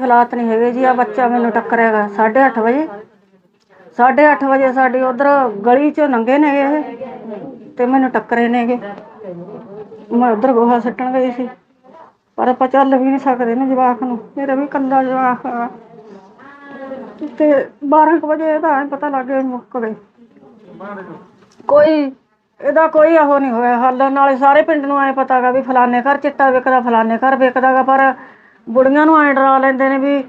ਹਾਲਾਤ ਨਹੀਂ ਹੈਗੇ ਜੀ ਆ ਬੱਚਾ ਮੈਨੂੰ ਟੱਕਰਿਆਗਾ 8:30 ਵਜੇ। 8:30 ਵਜੇ ਸਾਡੀ ਉਧਰ ਗਲੀ ਚੋਂ ਲੰਘੇ ਨੇਗੇ ਇਹ, ਤੇ ਮੈਨੂੰ ਟੱਕਰੇ ਨੇਗੇ। ਮੈਂ ਉਧਰ ਗੋਹਾ ਸੱਟਣ ਗਈ ਸੀ, ਪਰ ਆਪਾਂ ਚੱਲ ਵੀ ਨਹੀਂ ਸਕਦੇ ਨਾ ਜਵਾਕ ਨੂੰ, ਮੇਰਾ ਵੀ ਕੱਲਾ ਜਵਾਕ ਆ। ਤੇ 12 ਕੁ ਵਜੇ ਇਹਦਾ ਐਂ ਪਤਾ ਲੱਗ ਗਿਆ ਮੁੱਕ ਗਏ। ਕੋਈ, ਇਹਦਾ ਕੋਈ ਉਹ ਨਹੀਂ ਹੋਇਆ, ਹੱਲ। ਨਾਲੇ ਸਾਰੇ ਪਿੰਡ ਨੂੰ ਐ ਪਤਾਗਾ ਵੀ ਫਲਾਣੇ ਘਰ ਚਿੱਟਾ ਵਿਕਦਾ, ਫਲਾਣੇ ਘਰ ਵਿਕਦਾਗਾ ਪਰ ਬੁੜੀਆਂ ਨੂੰ ਐਂ ਡਰਾ ਲੈਂਦੇ ਨੇ ਵੀ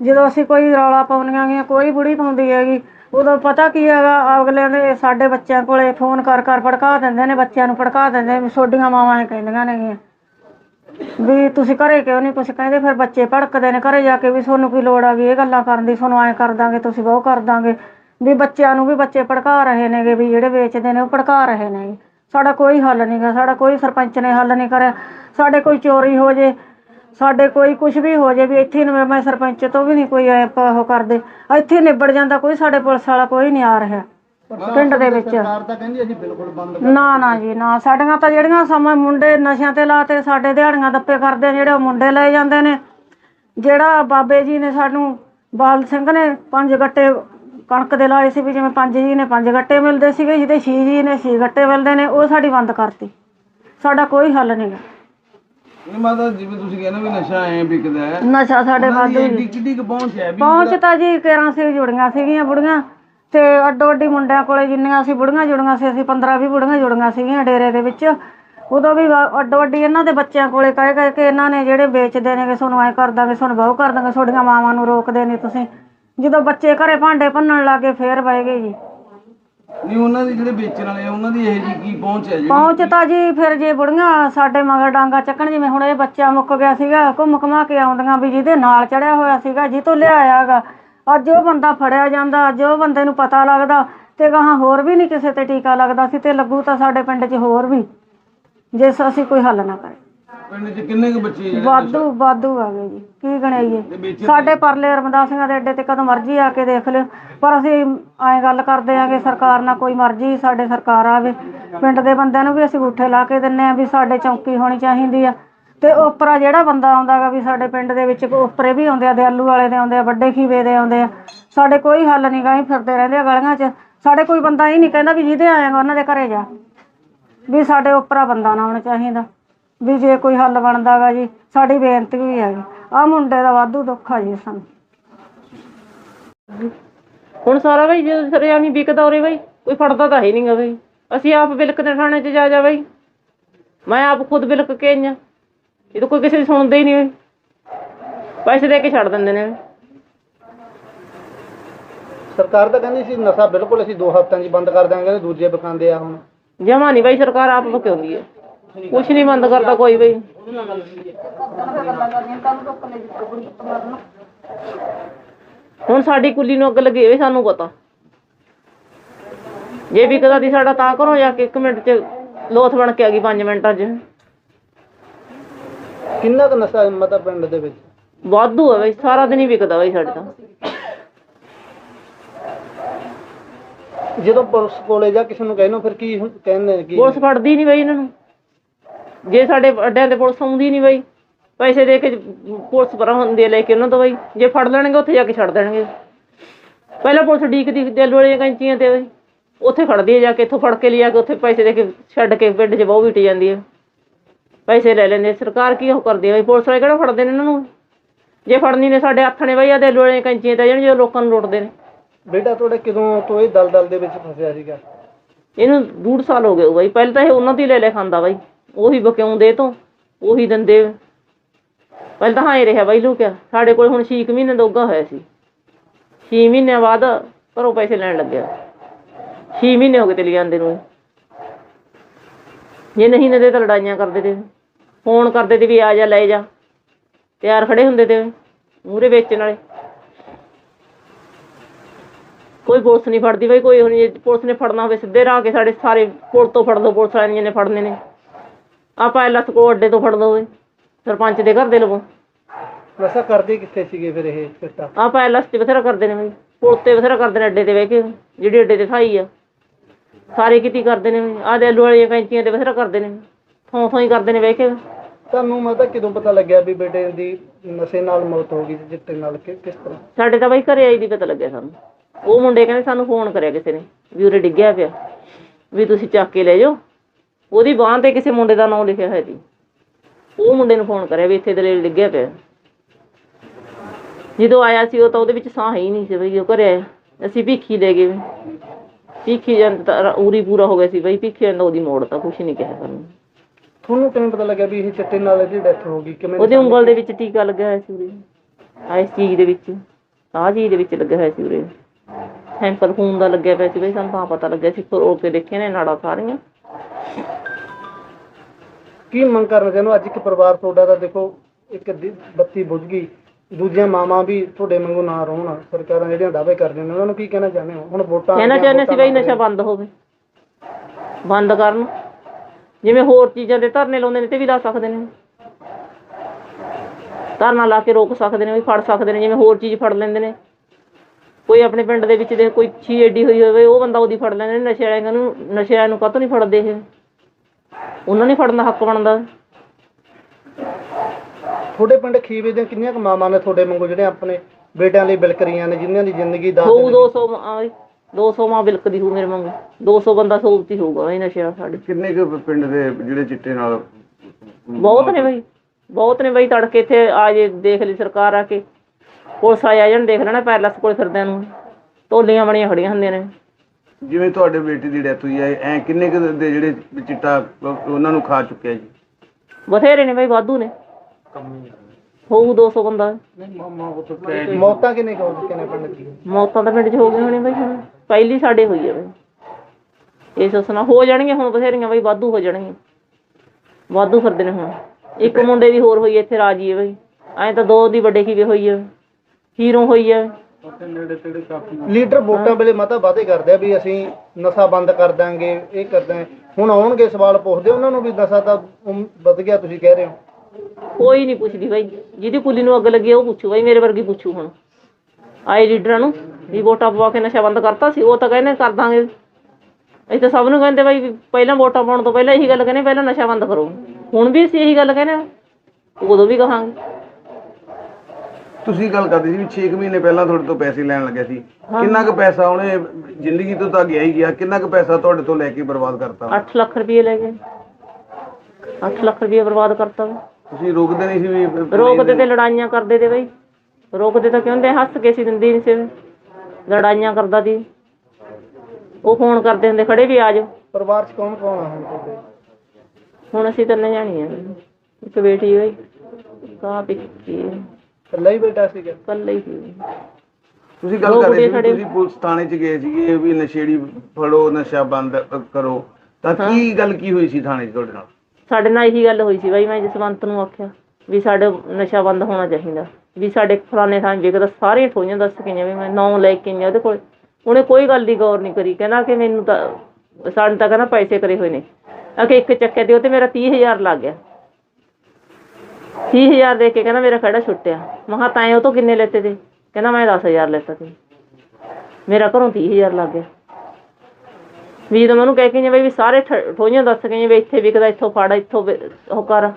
ਜਦੋਂ ਅਸੀਂ ਕੋਈ ਰੌਲਾ ਪਾਉਂਦੀਆਂ ਗੀਆਂ ਕੋਈ ਬੁੜੀ ਪਾਉਂਦੀ ਹੈਗੀ, ਉਦੋਂ ਪਤਾ ਕੀ ਹੈਗਾ, ਅਗਲਿਆਂ ਦੇ ਸਾਡੇ ਬੱਚਿਆਂ ਕੋਲੇ ਫੋਨ ਕਰ ਕਰ ਭੜਕਾ ਦਿੰਦੇ ਨੇ, ਬੱਚਿਆਂ ਨੂੰ ਭੜਕਾ ਦਿੰਦੇ ਵੀ ਤੁਹਾਡੀਆਂ ਮਾਵਾਂ ਐਂ ਕਹਿੰਦੀਆਂ ਨੇਗੀਆਂ। ਵੀ ਤੁਸੀਂ ਘਰੇ ਕਿਉਂ ਨਹੀਂ ਕੁਛ ਕਹਿੰਦੇ, ਫਿਰ ਬੱਚੇ ਭੜਕਦੇ ਨੇ ਘਰੇ ਜਾ ਕੇ ਵੀ ਤੁਹਾਨੂੰ ਕੀ ਲੋੜ ਆ ਵੀ ਇਹ ਗੱਲਾਂ ਕਰਨ ਦੀ, ਤੁਹਾਨੂੰ ਐਂ ਕਰ ਦਾਂਗੇ, ਤੁਸੀਂ ਬਹੁ ਕਰ ਦਾਂਗੇ। ਵੀ ਬੱਚਿਆਂ ਨੂੰ ਵੀ ਬੱਚੇ ਭੜਕਾ ਰਹੇ ਨੇਗੇ ਵੀ ਜਿਹੜੇ ਵੇਚਦੇ ਨੇ ਉਹ ਭੜਕਾ ਰਹੇ ਨੇ। ਸਾਡਾ ਕੋਈ ਹੱਲ ਨਹੀਂਗਾ ਸਾਡਾ ਕੋਈ ਸਰਪੰਚ ਨੇ ਹੱਲ ਨਹੀਂ ਕਰਿਆ, ਸਾਡੇ ਕੋਈ ਚੋਰੀ ਹੋ ਜੇ ਸਾਡੇ ਕੋਈ ਕੁਝ ਵੀ ਹੋ ਜੇ ਵੀ ਇੱਥੇ ਹੀ ਮੈਂ ਸਰਪੰਚ ਤੋਂ ਵੀ ਨਹੀਂ ਕੋਈ ਉਹ ਕਰਦੇ। ਇੱਥੇ ਨਿਬੜ ਜਾਂਦਾ ਕੋਈ ਸਾਡੇ ਪੁਲਿਸ ਵਾਲਾ ਕੋਈ ਨਹੀਂ ਆ ਰਿਹਾ। ਪਿੰਡ ਦੇ ਵਿੱਚ। ਸਰਕਾਰ ਤਾਂ ਕਹਿੰਦੀ ਅਸੀਂ ਬਿਲਕੁਲ ਬੰਦ ਨਾ ਨਾ ਜੀ ਨਾ। ਸਾਡੀਆਂ ਤਾਂ ਜਿਹੜੀਆਂ ਸਮਾਂ ਮੁੰਡੇ ਨਸ਼ਿਆਂ ਤੇ ਲਾਤੇ ਸਾਡੇ ਦਿਹਾੜੀਆਂ ਦੱਪੇ ਕਰਦੇ ਜਿਹੜੇ ਉਹ ਮੁੰਡੇ ਲਏ ਜਾਂਦੇ ਨੇ। ਜਿਹੜਾ ਬਾਬੇ ਜੀ ਨੇ ਸਾਨੂੰ ਬਾਲ ਸਿੰਘ ਨੇ ਪੰਜ ਗੱਟੇ ਕਣਕ ਦੇ ਲਾਏ ਸੀ ਵੀ ਜਿਵੇਂ ਪੰਜ ਜੀ ਨੇ ਪੰਜ ਗੱਟੇ ਮਿਲਦੇ ਸੀਗੇ ਜਿਹਦੇ ਛੇ ਜੀ ਨੇ ਛੇ ਗੱਟੇ ਮਿਲਦੇ ਨੇ ਉਹ ਸਾਡੀ ਬੰਦ ਕਰਤੀ। ਸਾਡਾ ਕੋਈ ਹੱਲ ਨਹੀਂਗਾ ਨਹੀਂ ਮਾਤਾ ਜਿਵੇਂ ਤੁਸੀਂ ਕਹਿੰਦੇ ਵੀ ਨਸ਼ਾ ਐ ਵਿਕਦਾ ਹੈ। ਨਸ਼ਾ ਸਾਡੇ ਵਾਧੂ ਹੀ ਕਿੱਡੀ ਕਿੱਡੀ ਕੁ ਪਹੁੰਚ ਹੈ ਵੀ ਪਹੁੰਚ ਤਾਂ ਜੀ 13 ਸੀ ਜੁੜੀਆਂ ਸੀਗੀਆਂ ਬੁੜੀਆਂ ਤੇ ਅੱਡੋ ਅੱਡੀ ਮੁੰਡਿਆਂ ਕੋਲੇ ਜਿੰਨੀਆਂ ਸੀ ਬੁੜੀਆਂ ਜੁੜੀਆਂ ਸੀ ਅਸੀਂ 15 20 ਬੁੜੀਆਂ ਜੁੜੀਆਂ ਸੀਗੀਆਂ ਡੇਰੇ ਦੇ ਵਿੱਚ। ਉਦੋਂ ਵੀ ਵਾ- ਅੱਡੋ ਅੱਡੀ ਇਹਨਾਂ ਦੇ ਬੱਚਿਆਂ ਕੋਲੇ ਕਹਿ ਕਹਿ ਕੇ ਇਹਨਾਂ ਨੇ ਜਿਹੜੇ ਵੇਚਦੇ ਤੁਹਾਨੂੰ ਐ ਕਰ ਦਾਂਗੇ ਤੁਹਾਨੂੰ ਬਹੁ ਕਰ ਦਾਂਗੇ ਤੁਹਾਡੀਆਂ ਮਾਵਾਂ ਨੂੰ ਰੋਕਦੇ ਨਹੀਂ ਤੁਸੀਂ। ਜਦੋਂ ਬੱਚੇ ਘਰੇ ਭਾਂਡੇ ਭੰਨਣ ਲੱਗੇ ਫੇਰ ਬਹਿ ਗਏ ਜੀ। ਨਹੀਂ, ਉਹਨਾਂ ਦੇ ਜਿਹੜੇ ਵੇਚਣ ਵਾਲੇ ਆ, ਉਹਨਾਂ ਦੀ ਇਹ ਜੀ ਕੀ ਪਹੁੰਚ ਹੈ ਜੀ? ਪਹੁੰਚ ਤਾਂ ਜੀ ਫਿਰ ਜੇ ਬੁੜੀਆਂ ਸਾਡੇ ਮਗਰ ਡਾਂਗਾ ਚੱਕਣ, ਜਿਵੇਂ ਹੁਣ ਇਹ ਬੱਚਾ ਮੁੱਕ ਗਿਆ ਸੀਗਾ, ਘੁੰਮ ਘੁਮਾ ਕੇ ਆਉਂਦੀਆਂ ਵੀ ਜਿਹਦੇ ਨਾਲ ਚੜਿਆ ਹੋਇਆ ਸੀਗਾ ਜੀ ਤੋਂ ਲਿਆਇਆਗਾ, ਅੱਜ ਉਹ ਬੰਦਾ ਫੜਿਆ ਜਾਂਦਾ, ਅੱਜ ਉਹ ਬੰਦੇ ਨੂੰ ਪਤਾ ਲੱਗਦਾ ਤੇ ਗਾਹਾਂ ਹੋਰ ਵੀ ਨਹੀਂ ਕਿਸੇ ਤੇ ਟੀਕਾ ਲੱਗਦਾ ਸੀ ਤੇ ਲੱਗੂ ਤਾਂ ਸਾਡੇ ਪਿੰਡ 'ਚ ਹੋਰ ਵੀ, ਜੇ ਅਸੀਂ ਕੋਈ ਹੱਲ ਨਾ ਕਰੇ। ਪਿੰਡ 'ਚ ਕਿੰਨੇ ਕੁ ਬੱਚੇ ਜਿਹੜੇ ਵਾਧੂ ਵਾਧੂ ਆ ਗਏ ਜੀ। ਕੀ ਗਣਾਈਏ ਸਾਡੇ ਪਰਲੇ ਰਮਦਾਸੀਆਂ ਦੇ ਅੱਡੇ ਤੇ ਕਦੋਂ ਮਰਜ਼ੀ ਆ ਕੇ ਦੇਖ ਲਿਓ। ਪਰ ਅਸੀਂ ਐਂ ਗੱਲ ਕਰਦੇ ਆਂਗੇ ਸਰਕਾਰ ਨਾਲ ਕੋਈ ਮਰਜ਼ੀ ਸਾਡੇ ਸਰਕਾਰ ਆਵੇ। ਪਿੰਡ ਦੇ ਬੰਦਿਆਂ ਨੂੰ ਵੀ ਅਸੀਂ ਗੁੱਠੇ ਲਾ ਕੇ ਦਿੰਨੇ ਆ ਵੀ ਸਾਡੇ ਚੌਂਕੀ ਹੋਣੀ ਚਾਹੀਦੀ ਆ। ਤੇ ਉਪਰਾ ਜਿਹੜਾ ਬੰਦਾ ਆਉਂਦਾਗਾ ਵੀ ਸਾਡੇ ਪਿੰਡ ਦੇ ਵਿੱਚ ਉਪਰੇ ਵੀ ਆਉਂਦੇ ਆ ਦਿਆਲੂ ਵਾਲੇ ਦੇ ਆਉਂਦੇ ਆ ਵੱਡੇ ਖੀਵੇ ਦੇ ਆਉਂਦੇ ਆ। ਸਾਡੇ ਕੋਈ ਹੱਲ ਨਹੀਂ ਗਾਈ ਫਿਰਦੇ ਰਹਿੰਦੇ ਆ ਗਲੀਆਂ 'ਚ। ਸਾਡੇ ਕੋਈ ਬੰਦਾ ਇਹ ਨਹੀਂ ਕਹਿੰਦਾ ਵੀ ਜਿਹਦੇ ਆਏਗਾ ਉਹਨਾਂ ਦੇ ਘਰੇ ਜਾ। ਵੀ ਸਾਡੇ ਉਪਰਾ ਬੰਦਾ ਨਾ ਆਉਣਾ ਚਾਹੀਦਾ। ਵੀ ਜੇ ਕੋਈ ਹੱਲ ਬਣਦਾਗਾ ਜੀ ਸਾਡੀ ਬੇਨਤੀ ਵੀ ਹੈਗੀ। ਆ ਮੁੰਡੇ ਦਾ ਵਾਧੂ ਦੁੱਖ ਆ ਜੀ ਸਾਨੂੰ। ਹੁਣ ਸਾਰਾ ਬਈ ਜੇ ਸਰਿਆ ਨਹੀਂ ਵਿਕਦਾ ਉਰੇ ਬਈ ਕੋਈ ਫੜਦਾ ਤਾਂ ਹੈ ਨਹੀਂਗਾ ਬਈ। ਅਸੀਂ ਆਪ ਬਿਲਕਦੇ ਥਾਣੇ 'ਚ ਜਾ ਜਾ ਬਈ। ਮੈਂ ਆਪ ਖੁਦ ਬਿਲਕ ਕੇ ਆਈਆਂ ਇਹ ਤਾਂ ਕੋਈ ਕਿਸੇ ਦੀ ਸੁਣਦਾ ਹੀ ਨਹੀਂ ਬਈ। ਪੈਸੇ ਦੇ ਕੇ ਛੱਡ ਦਿੰਦੇ ਨੇ। ਸਰਕਾਰ ਤਾਂ ਕਹਿੰਦੀ ਸੀ ਨਸ਼ਾ ਬਿਲਕੁਲ ਅਸੀਂ 2 ਹਫ਼ਤਿਆਂ 'ਚ ਬੰਦ ਕਰ ਦਾਂਗੇ ਦੂਜੇ ਵਿਖਾਉਂਦੇ ਆ ਹੁਣ। ਜਮਾ ਨਹੀਂ ਬਈ ਸਰਕਾਰ ਆਪ ਬਕਿਉਂਦੀ ਹੈ। ਕੁਛ ਨਹੀਂ ਬੰਦ ਕਰਦਾ ਕੋਈ ਬਈ ਹੁਣ ਸਾਡੀ ਕੁੱਲੀ ਨੂੰ ਅੱਗ ਲੱਗੀ ਹੋਈ ਸਾਨੂੰ ਪਤਾ। ਜੇ ਵੀ ਕਦਾ ਦੀ ਸਾਡਾ ਤਾਂ ਘਰੋਂ ਜਾ ਕੇ 1 ਮਿੰਟ ਚ ਲੋਥ ਬਣ ਕੇ ਆ ਗਈ 5 ਮਿੰਟਾਂ ਚ ਕਿੰਨਾ ਕੁ ਨਸ਼ਾ ਮਤਾ ਪਿੰਡ ਦੇ ਵਿੱਚ? ਵਾਧੂ ਹੈ ਬਈ ਸਾਰਾ ਦਿਨ ਹੀ ਵਿਕਦਾ ਬਈ ਸਾਡੇ। ਤਾਂ ਜਦੋਂ ਪੁਲਿਸ ਕੋਲੇ ਜਾਂ ਕਿਸੇ ਨੂੰ ਕਹਿੰਦੇ ਫਿਰ ਕੀ ਕਹਿੰਦੇ ਕੀ? ਪੁਲਿਸ ਫੜਦੀ ਨਹੀਂ ਬਈ ਇਹਨਾਂ ਨੂੰ। ਜੇ ਸਾਡੇ ਅੱਡਿਆਂ ਤੇ ਪੁਲਿਸ ਆਉਂਦੀ ਨਹੀਂ ਬਈ ਪੈਸੇ ਦੇ ਕੇ ਪੁਲਿਸ ਪਰਾਂ ਹੁੰਦੀ ਲੈ ਕੇ ਉਹਨਾਂ ਤੋਂ ਬਈ ਜੇ ਫੜ ਲੈਣਗੇ ਉੱਥੇ ਜਾ ਕੇ ਛੱਡ ਦੇਣਗੇ। ਪਹਿਲਾਂ ਪੁਲਿਸ ਡੀਕਦੀ ਦਿਲ ਵਾਲੀਆਂ ਕੈਂਚੀਆਂ ਤੇ ਬਈ ਉੱਥੇ ਫੜਦੀ ਹੈ ਜਾ ਕੇ ਇੱਥੋਂ ਫੜ ਕੇ ਲਿਆ ਕੇ ਉੱਥੇ ਪੈਸੇ ਦੇ ਕੇ ਛੱਡ ਕੇ ਪਿੰਡ 'ਚ ਬਹੁ ਵੀਟੀ ਜਾਂਦੀ ਹੈ। ਪੈਸੇ ਲੈ ਲੈਂਦੇ। ਸਰਕਾਰ ਕੀ ਉਹ ਕਰਦੀ ਹੈ ਬਈ ਪੁਲਿਸ ਵਾਲੇ ਕਿਹੜਾ ਫੜਦੇ ਨੇ ਇਹਨਾਂ ਨੂੰ? ਜੇ ਫੜਨੀ ਨੇ ਸਾਡੇ ਹੱਥ ਨੇ ਬਈ ਆ ਦਿਲ ਵਾਲੀਆਂ ਕੈਂਚੀਆਂ ਤੇ ਜਾਣ ਜੋ ਲੋਕਾਂ ਨੂੰ ਲੁੱਟਦੇ ਨੇ। ਬੇਟਾ ਤੁਹਾਡੇ ਕਦੋਂ ਤੋਂ ਇਹ ਦਲਦਲ ਦੇ ਵਿੱਚ ਫਸਿਆ ਸੀਗਾ? ਇਹਨੂੰ ਡੂਢ ਸਾਲ ਹੋ ਗਏ ਬਾਈ ਪਹਿਲਾਂ ਤਾਂ ਇਹ ਉਹਨਾਂ ਦੀ ਲੈ ਲੈ ਖਾਂਦਾ ਬਾਈ। ਉਹੀ ਬਕਿਉਂਦੇ ਤੋਂ, ਉਹੀ ਦਿੰਦੇ। ਪਹਿਲਾਂ ਤਾਂ ਹਾਂ ਹੀ ਰਿਹਾ ਬਾਈ ਲੁਕਿਆ ਸਾਡੇ ਕੋਲ ਹੁਣ 6 ਮਹੀਨੇ ਦਾ ਉੱਗਾ ਹੋਇਆ ਸੀ। 6 ਮਹੀਨਿਆਂ ਬਾਅਦ ਘਰੋਂ ਪੈਸੇ ਲੈਣ ਲੱਗਿਆ। 6 ਮਹੀਨੇ ਹੋ ਗਏ ਤੇ ਜਾਂਦੇ ਨੂੰ। ਜੇ ਨਹੀਂ ਨਦੇ ਤਾਂ ਲੜਾਈਆਂ ਕਰਦੇ ਤੇ, ਫੋਨ ਕਰਦੇ ਤੇ ਵੀ ਆ ਜਾ, ਲੈ ਜਾ। ਤਿਆਰ ਖੜੇ ਹੁੰਦੇ ਤੇ ਮੂਰੇ ਵੇਚਣ ਵਾਲੇ। ਕੋਈ ਪੁਲਿਸ ਨਹੀਂ ਫੜਦੀ ਬਈ, ਕੋਈ ਹੁਣ ਜੇ ਪੁਲਿਸ ਨੇ ਫੜਨਾ ਹੋਵੇ, ਸਿੱਧੇ ਰਾਹ ਕੇ ਸਾਡੇ ਸਾਰੇ ਪੁਲ ਤੋਂ ਫੜ ਲਓ, ਪੁਲਿਸ ਵਾਲਿਆਂ ਨੇ ਫੜਨੇ ਨੇ। ਆਪਾਂ ਐਲਐਸ ਕੋ ਅੱਡੇ ਤੋਂ ਫੜ ਏ ਸਰਪੰਚ ਦੇ ਘਰ ਦੇ ਲਵੋ। ਨਸ਼ਾ ਕਰਦੇ ਕਿੱਥੇ ਸੀਗੇ ਫਿਰ ਇਹ ਚਿੱਟਾ? ਆਪਾਂ ਐਲਐਸ ਤੇ ਬਥੇਰਾ ਕਰਦੇ ਨੇ ਬਈ ਪੁਲ ਤੇ ਬਥੇਰਾ ਕਰਦੇ ਨੇ ਅੱਡੇ ਤੇ ਬਹਿ ਕੇ ਜਿਹੜੀ ਅੱਡੇ ਤੇ ਥਾਈ ਆ। ਸਾਰੇ ਕਿਤੇ ਕਰਦੇ ਨੇ ਆਹ ਦੇ ਆਲੂ ਵਾਲੀਆਂ ਕੈਂਚੀਆਂ ਤੇ ਬਥੇਰਾ ਕਰਦੇ ਨੇ ਥੋਂ ਥੋਂ ਹੀ ਕਰਦੇ ਨੇ ਬਹਿ ਕੇ। ਤੁਹਾਨੂੰ ਮਤਲਬ ਕਿਦੋਂ ਪਤਾ ਲੱਗਿਆ ਵੀ ਬੇਟੇ ਦੀ ਨਸ਼ੇ ਨਾਲ ਮੌਤ ਹੋ ਗਈ ਚਿੱਟੇ ਨਾਲ ਕਿ ਕਿਸ ਤਰ੍ਹਾਂ? ਸਾਡੇ ਤਾਂ ਬਾਈ ਘਰੇ ਆਈ ਦੀ ਪਤਾ ਲੱਗਿਆ ਸਾਨੂੰ। ਉਹ ਮੁੰਡੇ ਕਹਿੰਦੇ ਸਾਨੂੰ ਫੋਨ ਕਰਿਆ ਕਿਸੇ ਨੇ ਵੀ ਉਰੇ ਡਿੱਗਿਆ ਪਿਆ ਵੀ ਤੁਸੀਂ ਚੱਕ ਕੇ ਲੈ ਜਾਓ। ਉਹਦੀ ਬਾਂਹ ਤੇ ਕਿਸੇ ਮੁੰਡੇ ਦਾ ਨਾਮ ਲਿਖਿਆ ਹੋਇਆ ਸੀ ਉਹ ਮੁੰਡੇ ਨੂੰ ਫੋਨ ਕਰਿਆ ਵੀ ਇੱਥੇ ਦਲੇਲ ਡਿੱਗਿਆ ਪਿਆ। ਜਦੋਂ ਆਇਆ ਸੀ ਉਹ ਤਾਂ ਉਹਦੇ ਵਿੱਚ ਸਾਹ ਹੀ ਨਹੀਂ ਸੀ ਬਈ ਉਹ ਘਰੇ ਆਇਆ ਅਸੀਂ ਭੀਖੀ ਲੈ ਗਏ। ਭੀਖੀ ਤਾਂ ਉਰੀ ਪੂਰਾ ਹੋ ਗਿਆ ਸੀ ਬਈ ਭੀਖੀ ਜੰਤ ਉਹਦੀ ਮੋੜ ਤਾਂ ਕੁਛ ਨਹੀਂ ਕਿਹਾ ਸਾਨੂੰ। ਤੁਹਾਨੂੰ ਕਿਵੇਂ ਪਤਾ ਲੱਗਿਆ ਵੀ ਇਹ ਚਿੱਟੇ ਨਾਲ ਇਹਦੀ ਡੈਥ ਹੋ ਗਈ? ਕਿਵੇਂ ਉਹਦੀ ਉਂਗਲ ਦੇ ਵਿੱਚ ਟੀਕਾ ਲੱਗਿਆ ਹੋਇਆ ਸੀ ਉਰੇ। ਆਹ ਇਸ ਚੀਜ਼ ਦੇ ਵਿੱਚ। ਆਹ ਚੀਜ਼ ਦੇ ਵਿੱਚ ਲੱਗਿਆ ਹੋਇਆ ਸੀ ਉਰੇ। ਸੈਂਪਲ ਖੂਨ ਦਾ ਲੱਗਿਆ ਪਿਆ ਸੀ ਬਈ ਸਾਨੂੰ ਤਾਂ ਪਤਾ ਲੱਗਿਆ ਸੀ। ਫਰੋਲ ਕੇ ਦੇਖੇ ਨੇ ਨਾੜਾਂ ਸਾਰੀਆਂ। ਕੀ ਮੰਗ ਕਰਨਾ ਚਾਹੁੰਦੇ ਹੋ ਅੱਜ ਇੱਕ ਪਰਿਵਾਰ ਤੁਹਾਡਾ ਦਾ ਦੇਖੋ ਇੱਕ ਦੀ ਬੱਤੀ ਬੁਝ ਗਈ। ਦੂਜੀਆਂ ਮਾਵਾਂ ਵੀ ਤੁਹਾਡੇ ਵਾਂਗੂ ਨਾ ਰੋਣ। ਸਰਕਾਰਾਂ ਜਿਹੜੀਆਂ ਦਾਅਵੇ ਕਰਦੀਆਂ ਨੇ ਉਹਨਾਂ ਨੂੰ ਕੀ ਕਹਿਣਾ ਚਾਹੁੰਦੇ ਹੋ? ਹੁਣ ਵੋਟਾਂ ਕਹਿਣਾ ਚਾਹੁੰਦੇ ਸੀ ਬਈ ਨਸ਼ਾ ਬੰਦ ਹੋਵੇ। ਬੰਦ ਕਰਨ। ਜਿਵੇਂ ਹੋਰ ਚੀਜ਼ਾਂ ਦੇ ਧਰਨੇ ਲਾਉਂਦੇ ਨੇ ਤੇ ਵੀ ਲਾ ਸਕਦੇ ਨੇ। ਧਰਨਾ ਲਾ ਕੇ ਰੋਕ ਸਕਦੇ ਨੇ ਵੀ ਫੜ ਸਕਦੇ ਨੇ ਜਿਵੇਂ ਹੋਰ ਚੀਜ਼ ਫੜ ਲੈਂਦੇ ਨੇ। ਕੋਈ ਆਪਣੇ ਪਿੰਡ ਦੇ ਵਿੱਚ ਦੇ ਕੋਈ ਛੀ ਏਡੀ ਹੋਈ ਹੋਵੇ ਉਹ ਬੰਦਾ ਉਹਦੀ ਫੜ ਲੈਂਦੇ। ਨੇ ਨਸ਼ੇ ਵਾਲਿਆਂ ਨੂੰ ਨਸ਼ੇ ਵਾਲਿਆਂ ਨੂੰ ਕਾਹਤੋਂ ਨਹੀਂ ਫੜਦੇ ਇਹ? ਉਹਨਾਂ ਨੇ ਫੜਨ ਦਾ ਹੱਕ ਬਣਦਾ। ਤੁਹਾਡੇ ਪਿੰਡ ਖੀਵੇ ਦੀਆਂ ਕਿੰਨੀਆਂ ਕੁ ਮਾਵਾਂ ਨੇ ਤੁਹਾਡੇ ਵਾਂਗੂ ਜਿਹੜੇ ਆਪਣੇ ਬੇਟਿਆਂ ਲਈ ਬਿਲਕਰੀਆਂ ਨੇ ਜਿਨ੍ਹਾਂ ਦੀ ਜ਼ਿੰਦਗੀ ਦਾ ਹੋਊ 200 ਮਾਂ 200 ਮਾਂ ਬਿਲਕਦੀ ਹੋਊ ਮੇਰੇ ਵਾਂਗੂ। 200 ਬੰਦਾ ਸੋਚਤੀ ਹੋਊਗਾ ਇਹ ਨਸ਼ੇ ਵਾਲਾ ਸਾਡੇ। ਕਿੰਨੇ ਕੁ ਪਿੰਡ ਦੇ ਜਿਹੜੇ ਚਿੱਟੇ ਨਾਲ ਬਹੁਤ ਨੇ ਬਈ ਬਹੁਤ ਨੇ ਬਈ ਤੜਕੇ ਇੱਥੇ ਆ ਜੇ ਦੇਖ ਲਈ ਸਰਕਾਰ ਆ ਕੇ। ਪੁਲਿਸ ਆ ਜਾਣ ਦੇਖ ਲੈਣਾ ਪੈਰਲਸ ਕੋਲ ਫਿਰਦਿਆਂ ਨੂੰ। ਟੋਲੀਆਂ ਬਣੀਆਂ ਖੜੀਆਂ ਹੁੰਦੀਆਂ ਨੇ। ਜਿਵੇਂ ਤੁਹਾਡੇ ਬੇਟੀ ਦੀ ਡੈਥ ਹੋਈ ਹੈ ਐ ਕਿੰਨੇ ਕੁ ਦੇ ਜਿਹੜੇ ਚਿੱਟਾ ਉਹਨਾਂ ਨੂੰ ਖਾ ਚੁੱਕਿਆ ਜੀ? ਬਥੇਰੇ ਨੇ ਬਈ ਵਾਧੂ ਨੇ। ਹੋਊ 200 ਬੰਦਾ। ਮੌਤਾਂ ਕਿੰਨੇ ਕੁ ਹੋ ਚੁੱਕੀਆਂ ਨੇ ਪਿੰਡ ਦੀ ਮੌਤਾਂ ਤਾਂ ਪਿੰਡ 'ਚ ਹੋ ਗਈਆਂ ਹੋਣੀਆਂ ਬਈ ਹੁਣ ਪਹਿਲੀ ਸਾਡੇ ਹੋਈ ਆ ਬਈ। ਇਸ ਸੁਣਾ ਹੋ ਜਾਣਗੀਆਂ ਹੁਣ ਬਥੇਰੀਆਂ ਬਈ ਵਾਧੂ ਹੋ ਜਾਣਗੀਆਂ। ਵਾਧੂ ਫਿਰਦੇ ਨੇ ਹੁਣ। ਇੱਕ ਮੁੰਡੇ ਦੀ ਹੋਰ ਹੋਈ ਇੱਥੇ ਰਾਜੀ ਹੈ ਬਈ। ਐਂ ਤਾਂ ਦੋ ਦੀ ਵੱਡੇ ਕੀਵੇ ਹੋਈ ਆ। ਹੀਰੋ ਹੋਈ ਲੀਡਰ ਵੋਟਾਂ ਵੇਲੇ ਮਤਾ ਵਾਅਦੇ ਕਰਦੇ ਆ ਵੀ ਅਸੀਂ ਨਸ਼ਾ ਬੰਦ ਕਰ ਦਾਂਗੇ ਇਹ ਕਰ ਦਾਂਗੇ। ਹੁਣ ਆਉਣਗੇ ਸਵਾਲ ਪੁੱਛਦੇ ਉਹਨਾਂ ਨੂੰ ਵੀ ਨਸ਼ਾ ਤਾਂ ਉਮ ਵੱਧ ਗਿਆ ਤੁਸੀਂ ਕਹਿ ਰਹੇ ਹੋ। ਕੋਈ ਨਹੀਂ ਪੁੱਛਦੀ ਬਾਈ। ਜਿਹਦੀ ਕੁੱਲੀ ਨੂੰ ਅੱਗ ਲੱਗੀ ਆ ਉਹ ਪੁੱਛੂ ਬਾਈ ਮੇਰੇ ਵਰਗੀ ਪੁੱਛੂ ਹੁਣ। ਆਏ ਲੀਡਰਾਂ ਨੂੰ ਵੀ ਵੋਟਾਂ ਪਵਾ ਕੇ ਨਸ਼ਾ ਬੰਦ ਕਰਤਾ ਸੀ ਉਹ ਤਾਂ ਕਹਿੰਦੇ ਕਰ ਦਾਂਗੇ। ਅਸੀਂ ਤਾਂ ਸਭ ਨੂੰ ਕਹਿੰਦੇ ਬਾਈ ਵੀ ਪਹਿਲਾਂ ਵੋਟਾਂ ਪਾਉਣ ਤੋਂ ਪਹਿਲਾਂ ਇਹੀ ਗੱਲ ਕਹਿੰਦੇ ਪਹਿਲਾਂ ਨਸ਼ਾ ਬੰਦ ਕਰੋ। ਹੁਣ ਵੀ ਅਸੀਂ ਇਹੀ ਗੱਲ ਕਹਿੰਦੇ ਆ, ਉਦੋਂ ਵੀ ਕਹਾਂਗੇ। ਤੁਸੀਂ ਗੱਲ ਕਰਦੇ ਸੀ ਵੀ 6 ਮਹੀਨੇ ਪਹਿਲਾਂ ਤੁਹਾਡੇ ਤੋਂ ਪੈਸੇ ਲੈਣ ਲੱਗਿਆ ਸੀ। ਕਿੰਨਾ ਕੁ ਪੈਸਾ ਉਹਨੇ ਜ਼ਿੰਦਗੀ ਤੋਂ ਤਾਂ ਗਿਆ ਹੀ ਗਿਆ ਕਿੰਨਾ ਕੁ ਪੈਸਾ ਤੁਹਾਡੇ ਤੋਂ ਲੈ ਕੇ ਬਰਬਾਦ ਕਰਤਾ? 8 ਲੱਖ ਰੁਪਏ ਲੈ ਗਏ। 8 ਲੱਖ ਰੁਪਏ ਬਰਬਾਦ ਕਰਤਾ। ਤੁਸੀਂ ਰੋਕਦੇ ਨਹੀਂ ਸੀ ਵੀ ਰੋਕਦੇ ਤੇ ਲੜਾਈਆਂ ਕਰਦੇ ਤੇ ਬਈ। ਰੋਕਦੇ ਤਾਂ ਕਹਿੰਦੇ ਹੱਸ ਕੇ ਸੀ ਦਿੰਦੀ ਨਹੀਂ ਸੀ। ਲੜਾਈਆਂ ਕਰਦਾ ਸੀ। ਉਹ ਫੋਨ ਕਰਦੇ ਹੁੰਦੇ ਖੜੇ ਵੀ ਆ ਜਾਓ। ਪਰਿਵਾਰ 'ਚ ਕੌਣ ਕੌਣ ਆ ਹੁਣ ਹੁਣ ਅਸੀਂ ਤਿੰਨ ਜਾਣੀਆਂ ਇੱਕ ਬੇਟੀ ਹੋਈ ਕਾ ਪਿੱਕੀ ਇਕੱਲਾ ਹੀ ਬੇਟਾ ਸੀਗਾ? ਕੱਲੇ ਹੀ ਸੀ। ਤੁਸੀਂ ਗੱਲ ਦੋ ਕਰਦੇ ਸੀ ਤੁਸੀਂ ਪੁਲਿਸ ਥਾਣੇ 'ਚ ਗਏ ਸੀਗੇ ਵੀ ਨਸ਼ੇੜੀ ਫੜੋ ਨਸ਼ਾ ਬੰਦ ਅ, ਕਰੋ। ਤਾਂ ਕੀ ਗੱਲ ਕੀ ਹੋਈ ਸੀ ਥਾਣੇ 'ਚ ਤੁਹਾਡੇ ਨਾਲ? ਸਾਡੇ ਨਾਲ ਇਹੀ ਗੱਲ ਹੋਈ ਸੀ ਬਾਈ ਮੈਂ ਜਸਵੰਤ ਨੂੰ ਆਖਿਆ ਵੀ ਸਾਡੇ ਨਸ਼ਾ ਬੰਦ ਹੋਣਾ ਚਾਹੀਦਾ। ਵੀ ਸਾਡੇ ਫਲਾਣੇ ਥਾਂ ਵਿਕਦਾ ਸਾਰੀਆਂ ਠੋਈਆਂ ਦੱਸ ਕੇ ਵੀ ਮੈਂ ਨਾਂ ਲੈ ਕੇ ਆਈ ਉਹਦੇ ਕੋਲ। ਉਹਨੇ ਕੋਈ ਗੱਲ ਦੀ ਗੌਰ ਨਹੀਂ ਕਰੀ। ਕਹਿੰਦਾ ਕਿ ਮੈਨੂੰ ਤਾਂ ਸਾਨੂੰ ਤਾਂ ਕਹਿੰਦਾ ਪੈਸੇ ਕਰੇ ਹੋਏ ਨੇ। ਅਕੇ ਇੱਕ ਚੱਕੇ ਤੇ ਉਹ ਤੇ ਮੇਰਾ 30000 ਲੱਗ ਗਿਆ। 30000 ਦੇ ਕੇ ਕਹਿੰਦਾ ਮੇਰਾ ਖੜਾ ਛੁੱਟਿਆ। ਮੈਂ ਕਿਹਾ ਤਾਂ ਉਹ ਤੋਂ ਕਿੰਨੇ ਲੈਤੇ ਤੇ ਕਹਿੰਦਾ ਮੈਂ 10000 ਲੈਤਾ ਤੇ ਮੇਰਾ ਘਰੋਂ 30000 ਲੱਗ ਗਿਆ। ਵੀ ਜਦੋਂ ਮੈਨੂੰ ਕਹਿ ਕੇ ਜਿਵੇਂ ਵੀ ਸਾਰੇ ਠੋਈਆਂ ਦੱਸ ਗਈਆਂ ਵੀ ਇੱਥੇ ਵਿਕਦਾ ਇੱਥੋਂ ਫੜ ਇੱਥੋਂ ਉਹ ਕਰ।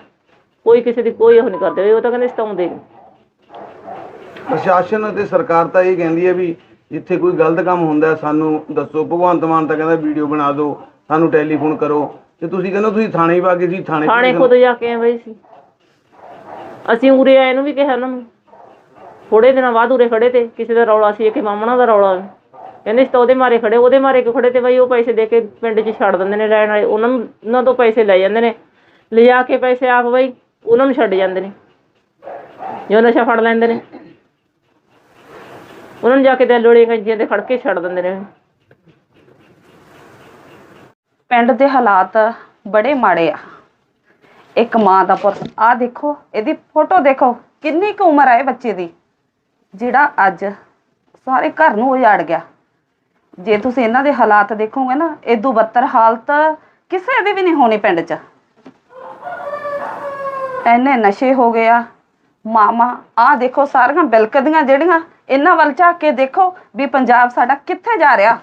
ਕੋਈ ਕਿਸੇ ਦੀ ਕੋਈ ਉਹ ਨਹੀਂ ਕਰਦੇ ਉਹ ਤਾਂ ਕਹਿੰਦੇ ਸਤਾਉਂਦੇ। ਪ੍ਰਸ਼ਾਸਨ ਅਤੇ ਸਰਕਾਰ ਤਾਂ ਇਹ ਕਹਿੰਦੀ ਹੈ ਵੀ ਜਿੱਥੇ ਕੋਈ ਗਲਤ ਕੰਮ ਹੁੰਦਾ ਸਾਨੂੰ ਦੱਸੋ। ਭਗਵੰਤ ਮਾਨ ਤਾਂ ਕਹਿੰਦਾ ਵੀਡੀਓ ਬਣਾ ਦਿਓ ਸਾਨੂੰ ਟੈਲੀਫੋਨ ਕਰੋ। ਤੇ ਤੁਸੀਂ ਕਹਿੰਦੇ ਤੁਸੀਂ ਥਾਣੇ ਹੀ ਵਾਗੇ ਸੀ ਥਾਣੇ ਥਾਣੇ ਖੁਦ ਜਾ ਕੇ ਆਏ ਬਈ ਸੀ ਅਸੀਂ ਉਰੇ ਆਏ ਨੂੰ ਵੀ ਕਿਹਾ ਉਹਨਾਂ ਨੂੰ ਥੋੜੇ ਦਿਨਾਂ ਬਾਅਦ ਉਰੇ ਖੜੇ ਤੇ, ਕਿਸੇ ਦਾ ਰੌਲਾ ਸੀ ਕਿ ਮਾਮਣਾ ਦਾ ਰੌਲਾ। ਕਹਿੰਦੇ ਸੀ ਤਾਂ ਉਹਦੇ ਮਾਰੇ ਖੜੇ ਉਹਦੇ ਮਾਰੇ ਕਿਉਂ ਖੜੇ ਤੇ ਬਈ, ਉਹ ਪੈਸੇ ਦੇ ਕੇ ਪਿੰਡ 'ਚ ਛੱਡ ਦਿੰਦੇ ਨੇ ਲੈਣ ਵਾਲੇ, ਉਹਨਾਂ ਨੂੰ, ਉਹਨਾਂ ਤੋਂ ਪੈਸੇ ਲੈ ਜਾਂਦੇ ਨੇ। ਲਿਜਾ ਕੇ ਪੈਸੇ ਆਪ ਬਈ, ਉਹਨਾਂ ਨੂੰ ਛੱਡ ਜਾਂਦੇ ਨੇ। ਜੋ ਨਸ਼ਾ ਫੜ ਲੈਂਦੇ ਨੇ। ਉਹਨਾਂ ਨੂੰ ਜਾ ਕੇ ਤੇ ਲੋੜੇ ਗੰਜੀਆਂ ਤੇ ਖੜ ਕੇ ਛੱਡ ਦਿੰਦੇ ਨੇ। ਪਿੰਡ ਦੇ ਹਾਲਾਤ ਬੜੇ ਮਾੜੇ ਆ। ਇੱਕ ਮਾਂ ਦਾ ਪੁੱਤ। ਆ ਦੇਖੋ, ਇਹਦੀ ਫੋਟੋ ਦੇਖੋ, ਕਿੰਨੀ ਕੁ ਉਮਰ ਆ ਬੱਚੇ ਦੀ। ਜਿਹੜਾ ਅੱਜ ਸਾਰੇ ਘਰ ਨੂੰ ਉਜਾੜ ਗਿਆ। ਜੇ ਤੁਸੀਂ ਇਹਨਾਂ ਦੇ ਹਾਲਾਤ ਦੇਖੋਗੇ ਨਾ ਇਦੋਂ ਬੱਤਰ ਹਾਲਤ ਕਿਸੇ ਦੀ ਵੀ ਨਹੀਂ ਹੋਣੀ ਪਿੰਡ 'ਚ। ਐਨੇ ਨਸ਼ੇ ਹੋ ਗਿਆ ਮਾਮਾ ਆ ਦੇਖੋ ਸਾਰੀਆਂ ਬਿਲਕਦੀਆਂ ਜਿਹੜੀਆਂ ਇਹਨਾਂ ਵੱਲ ਝਾਕ ਕੇ ਦੇਖੋ ਵੀ ਪੰਜਾਬ ਸਾਡਾ ਕਿੱਥੇ ਜਾ ਰਿਹਾ।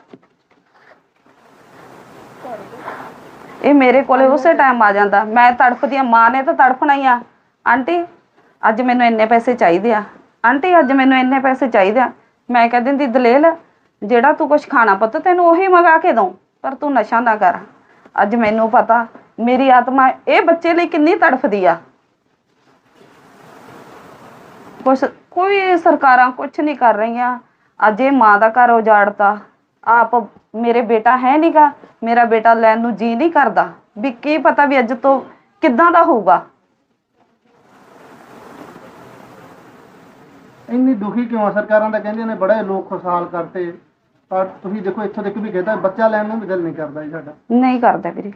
ਇਹ ਮੇਰੇ ਕੋਲੇ ਉਸੇ ਟਾਈਮ ਆ ਜਾਂਦਾ। ਮੈਂ ਤੜਫਦੀ ਆ ਮਾਂ ਨੇ ਤਾਂ ਤੜਫਣਾ ਹੀ ਆ। ਆਂਟੀ ਅੱਜ ਮੈਨੂੰ ਇੰਨੇ ਪੈਸੇ ਚਾਹੀਦੇ ਆ। ਆਂਟੀ ਅੱਜ ਮੈਨੂੰ ਇੰਨੇ ਪੈਸੇ ਚਾਹੀਦੇ ਆ। ਮੈਂ ਕਹਿ ਦਿੰਦੀ ਦਲੇਲ ਜਿਹੜਾ ਤੂੰ ਕੁਝ ਖਾਣਾ ਪੁੱਤ ਤੈਨੂੰ ਉਹੀ ਮੰਗਾ ਕੇ ਦਊਂ ਪਰ ਤੂੰ ਨਸ਼ਾ ਨਾ ਕਰ। ਅੱਜ ਮੈਨੂੰ ਪਤਾ ਮੇਰੀ ਆਤਮਾ ਇਹ ਬੱਚੇ ਲਈ ਕਿੰਨੀ ਤੜਫਦੀ ਆ। ਕੁਛ ਕੋਈ ਸਰਕਾਰਾਂ ਕੁਝ ਨਹੀਂ ਕਰ ਰਹੀਆਂ। ਅੱਜ ਇਹ ਮਾਂ ਦਾ ਘਰ ਉਜਾੜਤਾ। ਆਪ ਮੇਰੇ ਬੇਟਾ ਹੈ ਨਹੀਂਗਾ ਮੇਰਾ ਬੇਟਾ ਲੈਣ ਨੂੰ ਜੀ ਨਹੀਂ ਕਰਦਾ। ਵੀ ਕੀ ਪਤਾ ਵੀ ਅੱਜ ਤੋਂ ਕਿੱਦਾਂ ਦਾ ਹੋਊਗਾ। ਇੰਨੀ ਦੁਖੀ ਕਿਉਂ ਆ? ਸਰਕਾਰਾਂ ਤਾਂ ਕਹਿੰਦੀਆਂ ਨੇ ਬੜੇ ਲੋਕ ਖੁਸ਼ਹਾਲ ਕਰਤੇ। ਪਰ ਤੁਸੀਂ ਦੇਖੋ ਇੱਥੋਂ ਤੱਕ ਵੀ ਕਹਿੰਦਾ ਬੱਚਾ ਲੈਣ ਨੂੰ ਵੀ ਦਿਲ ਨਹੀਂ ਕਰਦਾ ਜੀ ਸਾਡਾ। ਨਹੀਂ ਕਰਦਾ ਵੀਰੇ।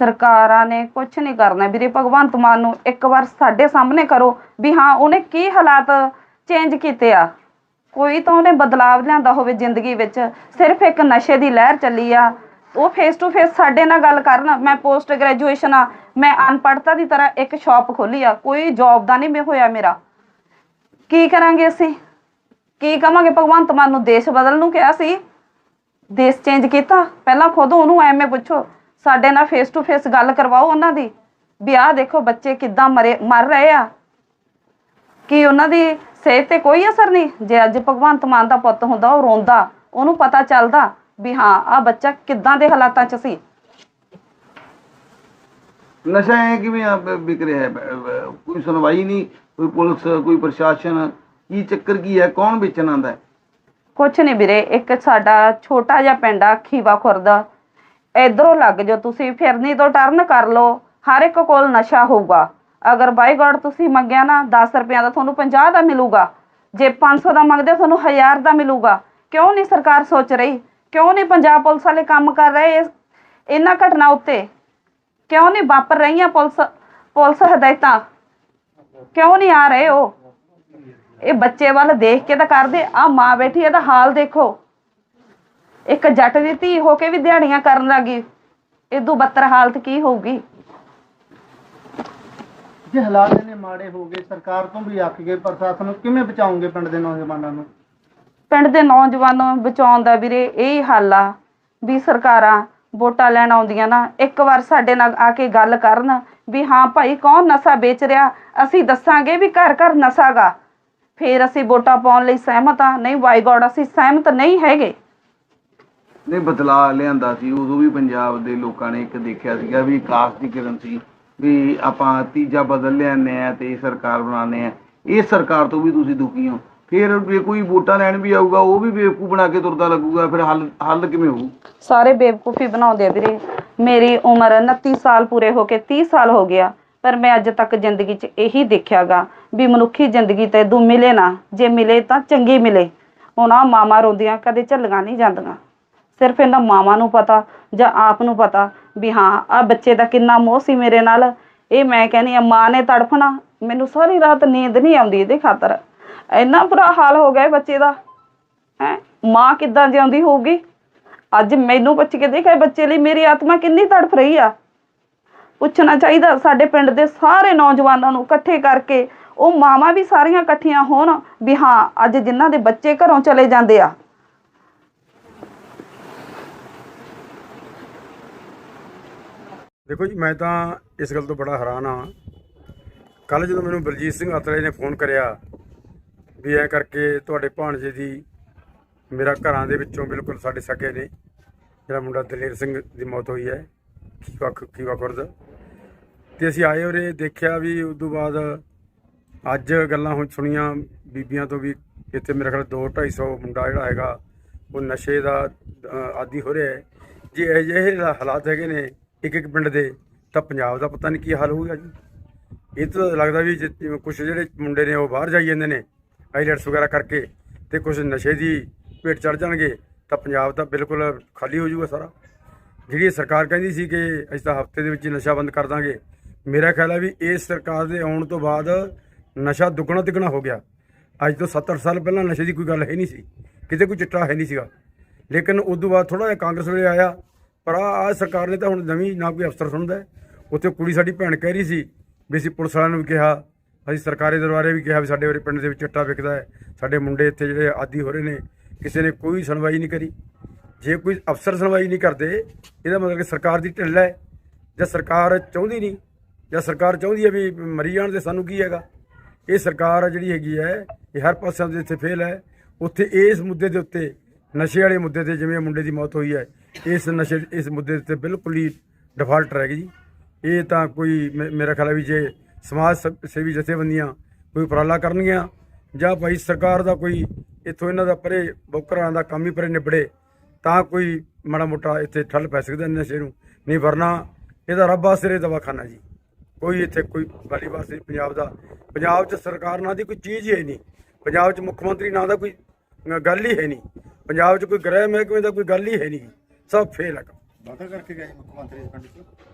ਸਰਕਾਰਾਂ ਨੇ ਕੁਝ ਨਹੀਂ ਕਰਨਾ। ਵੀਰੇ ਭਗਵੰਤ ਮਾਨ ਨੂੰ ਇੱਕ ਵਾਰ ਸਾਡੇ ਸਾਹਮਣੇ ਕਰੋ ਵੀ ਹਾਂ ਉਹਨੇ ਕੀ ਹਾਲਾਤ ਚੇਂਜ ਕੀਤੇ ਆ। ਕੋਈ ਤਾਂ ਉਹਨੇ ਬਦਲਾਵ ਲਿਆਂਦਾ ਹੋਵੇ ਜ਼ਿੰਦਗੀ ਵਿੱਚ, ਸਿਰਫ ਇੱਕ ਨਸ਼ੇ ਦੀ ਲਹਿਰ ਚੱਲੀ ਆ। ਉਹ ਫੇਸ ਟੂ ਫੇਸ ਸਾਡੇ ਨਾਲ ਗੱਲ ਕਰਨ, ਮੈਂ ਪੋਸਟ ਗ੍ਰੈਜੂਏਸ਼ਨ ਆ, ਮੈਂ ਅਨਪੜਤਾ ਦੀ ਤਰ੍ਹਾਂ ਇੱਕ ਸ਼ਾਪ ਖੋਲੀ ਆ, ਕੋਈ ਜੌਬ ਦਾ ਨਹੀਂ ਹੋਇਆ ਮੇਰਾ। ਕੀ ਕਰਾਂਗੇ ਅਸੀਂ? ਕੀ ਕਵਾਂਗੇ? ਭਗਵੰਤ ਮਾਨ ਨੂੰ ਦੇਸ਼ ਬਦਲਣ ਨੂੰ ਕਿਹਾ ਸੀ। ਦੇਸ਼ ਚੇਂਜ ਕੀਤਾ। ਪਹਿਲਾਂ ਖੁਦ ਉਹਨੂੰ ਐਵੇਂ ਪੁੱਛੋ, ਸਾਡੇ ਨਾਲ ਫੇਸ ਟੂ ਫੇਸ ਗੱਲ ਕਰਵਾਓ ਉਹਨਾਂ ਦੀ। ਵੀ ਆਹ ਦੇਖੋ ਬੱਚੇ ਕਿੱਦਾਂ ਮਰੇ, ਮਰ ਰਹੇ ਆ। ਕੀ ਉਹਨਾਂ ਦੀ ਸਿਹਤ ਤੇ ਕੋਈ ਅਸਰ ਨਹੀਂ। ਜੇ ਅੱਜ ਭਗਵੰਤ ਮਾਨ ਦਾ ਪੁੱਤ ਹੁੰਦਾ ਉਹ ਰੋਂਦਾ ਉਹਨੂੰ ਪਤਾ ਚੱਲਦਾ ਵੀ ਹਾਂ ਆ ਬੱਚਾ ਕਿੱਦਾਂ ਦੇ ਹਾਲਾਤਾਂ 'ਚ ਸੀ। ਨਸ਼ਾ ਐ ਕਿਵੇਂ ਆ ਬ- ਵਿਕ ਰਿਹਾ ਹੈ? ਬ- ਬ- ਕੋਈ ਸੁਣਵਾਈ ਨਹੀਂ ਕੋਈ ਪੁਲਿਸ ਕੋਈ ਪ੍ਰਸ਼ਾਸਨ ਕੀ ਚੱਕਰ ਕੀ ਹੈ? ਕੌਣ ਵੇਚਣ ਆਂਦਾ ਹੈ? ਕੁਛ ਨਹੀਂ ਵੀਰੇ ਇੱਕ ਸਾਡਾ ਛੋਟਾ ਜਿਹਾ ਪਿੰਡ ਆ ਖੀਵਾ ਖੁਰਦ। ਇਧਰੋਂ ਲੱਗ ਜਾਓ ਤੁਸੀਂ ਫਿਰਨੀ ਤੋਂ ਟਰਨ ਕਰ ਲਓ। ਹਰ ਇੱਕ ਕੋਲ ਨਸ਼ਾ ਹੋਊਗਾ। ਅਗਰ ਬਾਈ ਗੋਡ ਤੁਸੀਂ ਮੰਗਿਆ ਨਾ 10 ਰੁਪਿਆਂ ਦਾ ਤੁਹਾਨੂੰ 50 ਦਾ ਮਿਲੂਗਾ। ਜੇ 500 ਦਾ ਮੰਗਦੇ ਹੋ, ਤੁਹਾਨੂੰ 1000 ਦਾ ਮਿਲੂਗਾ। ਕਿਉਂ ਨਹੀਂ ਸਰਕਾਰ ਸੋਚ ਰਹੀ? ਕਿਉਂ ਨਹੀਂ ਪੰਜਾਬ ਪੁਲਿਸ ਵਾਲੇ ਕੰਮ ਕਰ ਰਹੇ ਇਸ- ਇਹਨਾਂ ਘਟਨਾ ਉੱਤੇ? ਕਿਉਂ ਨਹੀਂ ਵਾਪਰ ਰਹੀਆਂ ਪੁਲਿਸ ਪੁਲਿਸ ਹਦਾਇਤਾਂ? ਕਿਉਂ ਨਹੀਂ ਆ ਰਹੇ ਉਹ? ਇਹ ਬੱਚੇ ਵੱਲ ਦੇਖ ਕੇ ਤਾਂ ਕਰਦੇ ਆ ਮਾਂ ਬੈਠੀ ਇਹਦਾ ਹਾਲ ਦੇਖੋ। ਇੱਕ ਜੱਟ ਦੀ ਧੀ ਹੋ ਕੇ ਵੀ ਦਿਹਾੜੀਆਂ ਕਰਨ ਲੱਗੀ। ਇਦੋਂ ਬੱਤਰ ਹਾਲਤ ਕੀ ਹੋਊਗੀ? ਜੇ ਹਾਲਾਤ ਇਹਨੇ ਮਾੜੇ ਹੋ ਗਏ ਸਰਕਾਰ ਤੋਂ ਵੀ ਅੱਕ ਗਏ ਪ੍ਰਸ਼ਾਸਨ ਨੂੰ ਕਿਵੇਂ ਬਚਾਉਂਗੇ ਪਿੰਡ ਦੇ ਨੌਜਵਾਨਾਂ ਨੂੰ? ਪਿੰਡ ਦੇ ਨੌਜਵਾਨਾਂ ਨੂੰ ਬਚਾਉਣ ਦਾ ਵੀਰੇ ਇਹ ਹੱਲ ਆ ਵੀ ਸਰਕਾਰਾਂ ਵੋਟਾਂ ਲੈਣ ਆਉਂਦੀਆਂ ਨਾ ਇੱਕ ਵਾਰ ਸਾਡੇ ਨਾਲ ਆ ਕੇ ਗੱਲ ਕਰਨ ਵੀ ਹਾਂ ਭਾਈ ਕੌਣ ਨਸ਼ਾ ਵੇਚ ਰਿਹਾ? ਅਸੀਂ ਦੱਸਾਂਗੇ ਵੀ ਘਰ ਘਰ ਨਸ਼ਾਗਾ ਫੇਰ ਅਸੀਂ ਵੋਟਾਂ ਪਾਉਣ ਲਈ ਸਹਿਮਤ ਆ। ਨਹੀਂ ਬਾਈ ਗੋਡ ਅਸੀਂ ਸਹਿਮਤ ਨਹੀਂ ਹੈਗੇ। ਨੇ ਬਦਲਾ ਲਿਆਂਦਾ ਸੀ। ਉਦੋਂ ਵੀ ਪੰਜਾਬ ਦੇ ਲੋਕਾਂ ਨੇ ਇੱਕ ਦੇਖਿਆ ਸੀਗਾ ਵੀ ਕਾਸ਼ ਦੀ ਕਿਰਨ ਸੀ। ਵੀ ਆਪਾਂ ਤੀਜਾ ਬਦਲ ਲਿਆਨੇ ਆ ਤੇ ਸਰਕਾਰ ਬਣਾਉਂਦੇ ਆ। ਇਹ ਸਰਕਾਰ ਤੋਂ ਵੀ ਤੁਸੀਂ ਦੁਖੀ ਹੋ। ਫਿਰ ਜੇ ਕੋਈ ਵੋਟਾਂ ਲੈਣ ਵੀ ਆਊਗਾ, ਉਹ ਵੀ ਬੇਵਕੂਫ ਬਣਾ ਕੇ ਤੁਰਦਾ ਲੱਗੂਗਾ। ਫਿਰ ਹੱਲ ਹੱਲ ਕਿਵੇਂ ਹੋਊ? ਸਾਰੇ ਬੇਵਕੂਫੀ ਬਣਾਉਂਦੇ ਆ ਵੀਰੇ। ਮੇਰੀ ਉਮਰ 29 ਸਾਲ ਪੂਰੇ ਹੋ ਕੇ 30 ਸਾਲ ਹੋ ਗਿਆ, ਪਰ ਮੈਂ ਅੱਜ ਤੱਕ ਜ਼ਿੰਦਗੀ 'ਚ ਇਹੀ ਦੇਖਿਆਗਾ ਵੀ ਮਨੁੱਖੀ ਜ਼ਿੰਦਗੀ ਤੇ ਦੂ ਮਿਲੇ ਨਾ। ਜੇ ਮਿਲੇ ਤਾਂ ਚੰਗੀ ਮਿਲੇ। ਹੁਣ ਮਾਮਾ ਰੋਂਦੀਆਂ, ਕਦੇ ਝੱਲੀਆਂ ਨਹੀਂ ਜਾਂਦੀਆਂ। ਸਿਰਫ ਇਹਨਾਂ ਮਾਵਾਂ ਨੂੰ ਪਤਾ ਜਾਂ ਆਪ ਨੂੰ ਪਤਾ ਵੀ ਹਾਂ ਆ ਬੱਚੇ ਦਾ ਕਿੰਨਾ ਮੋਹ ਸੀ ਮੇਰੇ ਨਾਲ। ਇਹ ਮੈਂ ਕਹਿੰਦੀ ਆ ਮਾਂ ਨੇ ਤੜਫਣਾ। ਮੈਨੂੰ ਸਾਰੀ ਰਾਤ ਨੀਂਦ ਨਹੀਂ ਆਉਂਦੀ ਇਹਦੇ ਖਾਤਰ। ਇੰਨਾ ਬੁਰਾ ਹਾਲ ਹੋ ਗਿਆ ਬੱਚੇ ਦਾ। ਹੈ? ਮਾਂ ਕਿੱਦਾਂ ਜਿਉਂਦੀ ਹੋਊਗੀ? ਅੱਜ ਮੈਨੂੰ ਪੁੱਛ ਕੇ ਦੇਖਿਆ ਬੱਚੇ ਲਈ ਮੇਰੀ ਆਤਮਾ ਕਿੰਨੀ ਤੜਫ ਰਹੀ ਆ। ਪੁੱਛਣਾ ਚਾਹੀਦਾ ਸਾਡੇ ਪਿੰਡ ਦੇ ਸਾਰੇ ਨੌਜਵਾਨਾਂ ਨੂੰ ਇਕੱਠੇ ਕਰਕੇ। ਉਹ ਮਾਵਾਂ ਵੀ ਸਾਰੀਆਂ ਇਕੱਠੀਆਂ ਹੋਣ ਵੀ ਹਾਂ, ਅੱਜ ਜਿਨ੍ਹਾਂ ਦੇ ਬੱਚੇ ਘਰੋਂ ਚਲੇ ਜਾਂਦੇ ਆ। ਦੇਖੋ ਜੀ, ਮੈਂ ਤਾਂ ਇਸ ਗੱਲ ਤੋਂ ਬੜਾ ਹੈਰਾਨ ਹਾਂ। ਕੱਲ ਜਦੋਂ ਮੈਨੂੰ ਬਲਜੀਤ ਸਿੰਘ ਅਤਲੇ ਨੇ ਫੋਨ ਕਰਿਆ ਵੀ ਐ ਕਰਕੇ ਤੁਹਾਡੇ ਭਾਣਜੇ ਦੀ ਮੇਰਾ ਘਰਾਂ ਦੇ ਵਿੱਚੋਂ ਬਿਲਕੁਲ ਸਾਡੇ ਸਕੇ ਨੇ, ਜਿਹੜਾ ਮੁੰਡਾ ਦਲੇਰ ਸਿੰਘ ਦੀ ਮੌਤ ਹੋਈ ਹੈ ਖੀਵਾ ਕੀਵਾ ਖੁਰਦ ਤੇ ਅਸੀਂ ਆਏ ਉਰੇ, ਦੇਖਿਆ ਵੀ ਉਸ ਤੋਂ ਬਾਅਦ ਅੱਜ ਗੱਲਾਂ ਹੁਣ ਸੁਣੀਆਂ ਬੀਬੀਆਂ ਤੋਂ ਵੀ, ਇੱਥੇ ਮੇਰੇ ਖਿਆਲ 2 250 ਮੁੰਡਾ ਜਿਹੜਾ ਹੈਗਾ, ਉਹ ਨਸ਼ੇ ਦਾ ਆਦੀ ਹੋ ਰਿਹਾ ਹੈ। ਜੇ ਅਜਿਹੇ ਹਾਲਾਤ ਹੈਗੇ ਨੇ ਇੱਕ ਇੱਕ ਪਿੰਡ ਦੇ, ਤਾਂ ਪੰਜਾਬ ਦਾ ਪਤਾ ਨਹੀਂ ਕੀ ਹਾਲ ਹੋਊਗਾ ਜੀ। ਇਹ ਤਾਂ ਲੱਗਦਾ ਵੀ ਕੁਝ ਜਿਹੜੇ ਮੁੰਡੇ ਨੇ ਉਹ ਬਾਹਰ ਜਾਈ ਜਾਂਦੇ ਨੇ, ਆਈਲੈਟਸ ਵਗੈਰਾ ਕਰਕੇ ਤੇ ਕੁਝ ਨਸ਼ੇ ਦੀ ਭੇਟ ਚੜ ਜਾਣਗੇ, ਤਾਂ ਪੰਜਾਬ ਤਾਂ ਬਿਲਕੁਲ ਖਾਲੀ ਹੋ ਜਾਊਗਾ ਸਾਰਾ। ਜਿਹੜੀ ਸਰਕਾਰ ਕਹਿੰਦੀ ਸੀ ਕਿ ਅਸੀਂ ਤਾਂ ਹਫ਼ਤੇ ਦੇ ਵਿੱਚ ਨਸ਼ਾ ਬੰਦ ਕਰ ਦਾਂਗੇ, ਮੇਰਾ ਖਿਆਲ ਹੈ ਵੀ ਇਸ ਸਰਕਾਰ ਦੇ ਆਉਣ ਤੋਂ ਬਾਅਦ ਨਸ਼ਾ ਦੁੱਗਣਾ ਤਿੱਗਣਾ ਹੋ ਗਿਆ। ਅੱਜ ਤੋਂ 70 ਸਾਲ ਪਹਿਲਾਂ ਨਸ਼ੇ ਦੀ ਕੋਈ ਗੱਲ ਹੈ ਨਹੀਂ ਸੀ, ਕਿਤੇ ਕੋਈ ਚਿੱਟਾ ਹੈ ਨਹੀਂ ਸੀਗਾ। ਲੇਕਿਨ ਉਸ ਤੋਂ ਬਾਅਦ ਥੋੜਾ ਜਿਹਾ ਕਾਂਗਰਸ ਵੇਲੇ ਆਇਆ ਪਰ ਆ ਆ ਸਰਕਾਰ ਨੇ ਤਾਂ ਹੁਣ ਨਵੀਂ ਨਾ ਕੋਈ ਅਫਸਰ ਸੁਣਦਾ ਉੱਥੇ ਕੁੜੀ ਸਾਡੀ ਭੈਣ ਕਹਿ ਰਹੀ ਸੀ ਵੀ ਅਸੀਂ ਪੁਲਿਸ ਵਾਲਿਆਂ ਨੂੰ ਵੀ ਕਿਹਾ, ਅਸੀਂ ਸਰਕਾਰੀ ਦਰਬਾਰੇ ਵੀ ਕਿਹਾ ਵੀ ਸਾਡੇ ਵਾਲੇ ਪਿੰਡ ਦੇ ਵਿੱਚ ਚਿੱਟਾ ਵਿਕਦਾ ਹੈ। ਸਾਡੇ ਮੁੰਡੇ ਇੱਥੇ ਜਿਹੜੇ ਆਦੀ ਹੋ ਰਹੇ ਨੇ, ਕਿਸੇ ਨੇ ਕੋਈ ਸੁਣਵਾਈ ਨਹੀਂ ਕਰੀ। ਜੇ ਕੋਈ ਅਫਸਰ ਸੁਣਵਾਈ ਨਹੀਂ ਕਰਦੇ, ਇਹਦਾ ਮਤਲਬ ਕਿ ਸਰਕਾਰ ਦੀ ਢਿੱਲ ਹੈ। ਜਾਂ ਸਰਕਾਰ ਚਾਹੁੰਦੀ ਨਹੀਂ, ਜਾਂ ਸਰਕਾਰ ਚਾਹੁੰਦੀ ਹੈ ਵੀ ਮਰੀ ਜਾਣ ਦੇ ਸਾਨੂੰ ਕੀ ਹੈਗਾ? ਇਹ ਸਰਕਾਰ ਜਿਹੜੀ ਹੈਗੀ ਹੈ, ਇਹ ਹਰ ਪਾਸਿਓਂ ਦੇ ਇੱਥੇ ਫੇਲ ਹੈ। ਉੱਥੇ ਇਸ ਮੁੱਦੇ ਦੇ ਉੱਤੇ ਨਸ਼ੇ ਵਾਲੇ ਮੁੱਦੇ ਤੇ ਜਿਵੇਂ ਮੁੰਡੇ ਦੀ ਮੌਤ ਹੋਈ ਹੈ, ਇਸ ਨਸ਼ੇ, ਇਸ ਮੁੱਦੇ ਤੇ ਬਿਲਕੁਲ ਹੀ ਡਿਫਾਲਟ ਰਹਿ ਗਈ ਜੀ। ਇਹ ਤਾਂ ਕੋਈ ਮੇ- ਮੇਰਾ ਖਿਆਲ ਹੈ ਵੀ ਜੇ ਸਮਾਜ ਸ- ਸੇਵੀ ਜਥੇਬੰਦੀਆਂ ਕੋਈ ਉਪਰਾਲਾ ਕਰਨਗੀਆਂ ਜਾਂ ਭਾਈ ਸਰਕਾਰ ਦਾ ਕੋਈ ਇੱਥੋਂ ਇਹਨਾਂ ਦਾ ਪਰੇ ਬੋਕਰਾਂ ਦਾ ਕੰਮ ਹੀ ਪਰੇ ਨਿਬੜੇ, ਤਾਂ ਕੋਈ ਮਾੜਾ ਮੋਟਾ ਇੱਥੇ ਠੱਲ ਪੈ ਸਕਦਾ ਨਸ਼ੇ ਨੂੰ। ਨਹੀਂ ਵਰਨਾ ਇਹਦਾ ਰੱਬਾ ਸਿਰੇ ਦਵਾਖਾਨਾ ਜੀ। ਕੋਈ ਇੱਥੇ ਕੋਈ ਗਾਲੀ ਵਾਸਤੇ ਨਹੀਂ ਪੰਜਾਬ ਦਾ। ਪੰਜਾਬ 'ਚ ਸਰਕਾਰ ਨਾਂ ਦੀ ਕੋਈ ਚੀਜ਼ ਹੀ ਹੈ ਨਹੀਂ। ਪੰਜਾਬ 'ਚ ਮੁੱਖ ਮੰਤਰੀ ਨਾਂ ਦਾ ਕੋਈ ਗੱਲ ਹੀ ਹੈ ਨਹੀਂ। ਪੰਜਾਬ 'ਚ ਕੋਈ ਗ੍ਰਹਿ ਮਹਿਕਮੇ ਦਾ ਕੋਈ ਗੱਲ ਹੀ ਹੈ ਨਹੀਂ ਸਭ ਫੇਲ ਹੈ ਕੰਮ। ਵਾਅਦਾ ਕਰਕੇ ਗਏ ਮੁੱਖ ਮੰਤਰੀ ਇਸ ਪਿੰਡ 'ਚ